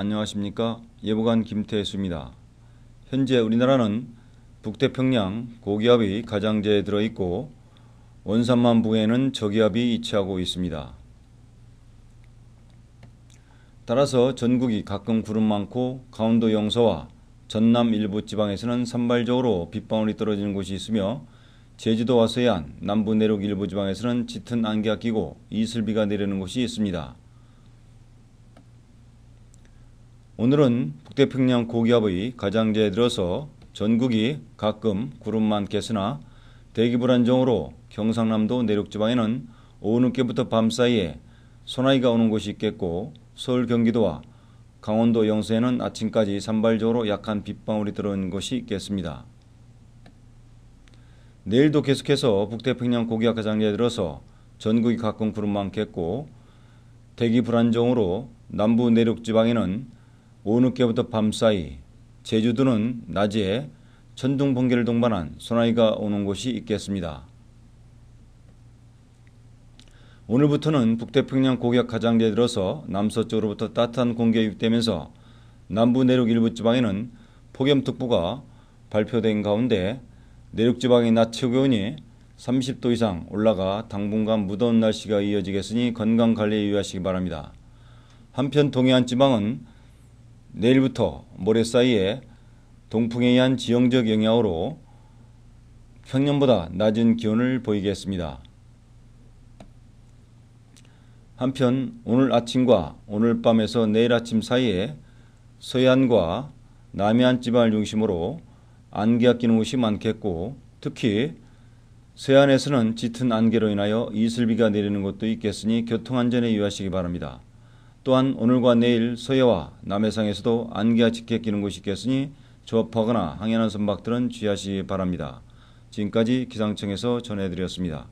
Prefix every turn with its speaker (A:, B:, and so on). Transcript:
A: 안녕하십니까 예보관 김태수입니다. 현재 우리나라는 북태평양 고기압이 가장자에 들어있고 원산만 부에는 저기압이 위치하고 있습니다. 따라서 전국이 가끔 구름 많고 강원도 영서와 전남 일부 지방에서는 산발적으로 빗방울이 떨어지는 곳이 있으며 제주도와 서해안, 남부 내륙 일부 지방에서는 짙은 안개가 끼고 이슬비가 내리는 곳이 있습니다. 오늘은 북태평양 고기압의 가장자에 들어서 전국이 가끔 구름 많겠으나 대기 불안정으로 경상남도 내륙지방에는 오후 늦게부터 밤 사이에 소나기가 오는 곳이 있겠고 서울 경기도와 강원도 영서에는 아침까지 산발적으로 약한 빗방울이 들어오는 곳이 있겠습니다. 내일도 계속해서 북태평양 고기압 가장자에 들어서 전국이 가끔 구름 많겠고 대기 불안정으로 남부 내륙 지방에는 오후 늦게부터 밤 사이 제주도는 낮에 천둥 번개를 동반한 소나기가 오는 곳이 있겠습니다. 오늘부터는 북태평양 고기압 가장자에 들어서 남서쪽으로부터 따뜻한 공기가 유입되면서 남부 내륙 일부 지방에는 폭염특보가 발표된 가운데 내륙 지방의 낮 최고기온이 30도 이상 올라가 당분간 무더운 날씨가 이어지겠으니 건강 관리에 유의하시기 바랍니다. 한편 동해안 지방은 내일부터 모레 사이에 동풍에 의한 지형적 영향으로 평년보다 낮은 기온을 보이겠습니다. 한편 오늘 아침과 오늘 밤에서 내일 아침 사이에 서해안과 남해안 지방을 중심으로 안개가 끼는 곳이 많겠고 특히 서해안에서는 짙은 안개로 인하여 이슬비가 내리는 곳도 있겠으니 교통안전에 유의하시기 바랍니다. 또한 오늘과 내일 서해와 남해상에서도 안개가 짙게 끼는 곳이 있겠으니 조업하거나 항해하는 선박들은 주의하시기 바랍니다. 지금까지 기상청에서 전해드렸습니다.